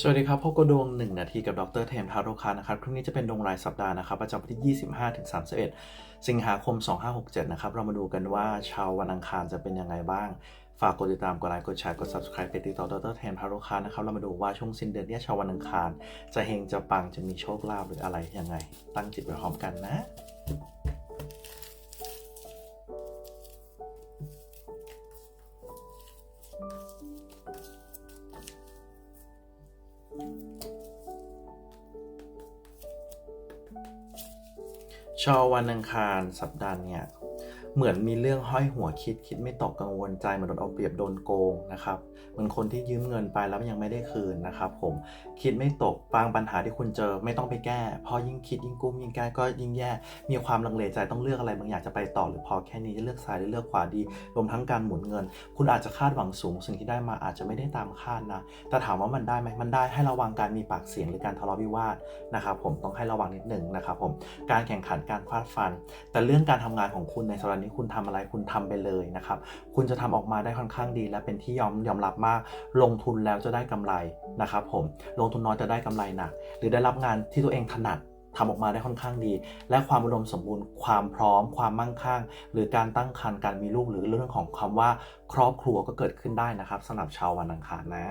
สวัสดีครับพบกับดวง 1 นาทีกับดรเทมทาโรคานะครับคลิปนี้จะเป็นดวงรายสัปดาห์นะครับประจำวันที่ 25ถึง31 สิงหาคม 2567 นะครับ เรามาดูกันว่าชาววันอังคารจะเป็นยังไงบ้าง ฝากกดติดตามกดไลค์กดแชร์กด subscribe ไปติดต่อดรเทมทาโรคานะครับ เรามาดูว่าช่วงสิ้นเดือนเนี้ชาววันอังคาร จะเฮงจะปังจะมีโชคลาภหรืออะไรยังไง ตั้งจิตไว้พร้อมกันนะ ชาววันอังคารสัปดาห์เนี่ย เหมือนมีเรื่องห้อยหัวคิดคิดไม่ตกกังวลใจเหมือนโดนเอาเปรียบโดนโกงนะครับเหมือนคนที่ยืมเงินไปแล้วยังไม่ได้คืนนะครับผมคิดไม่ตกบางปัญหาที่คุณเจอไม่ต้องไปแก้พราะยิ่งคิดยิ่งกุ้มยิ่งแก้ก็ยิ่งแย่ มีความลังเลใจต้องเลือกอะไรบางอย่างจะไปต่อหรือพอแค่นี้จะเลือกซ้ายหรือเลือกขวาดี รวมทั้งการหมุนเงิน คุณอาจจะคาดหวังสูง สิ่งที่ได้มาอาจจะไม่ได้ตามคาดนะแต่ถามว่ามันได้ไหมมันได้ให้ระวังการมีปากเสียงหรือการทะเลาะวิวาทนะครับผมต้องให้ระวังนิดหนึ่งนะครับผมการแข่งขันการฟาดฟัน แต่เรื่องการทำงานของคุณในสัปดาห์นี้คุณทำอะไรคุณทำไปเลยนะครับ คุณจะทำออกมาได้ค่อนข้างดี และเป็นที่ยอมยอมรับมาก ลงทุนแล้วจะได้กำไรนะครับผมลงทุนน้อยจะได้กำไรหนักหรือได้รับงานที่ตัวเองถนัดทำออกมาได้ค่อนข้างดี และความอุดมสมบูรณ์ ความพร้อม ความมั่งคั่ง หรือการตั้งครรภ์การมีลูกหรือเรื่องของคำว่า ครอบครัวก็เกิดขึ้นได้นะครับสำหรับชาววันอังคารนะ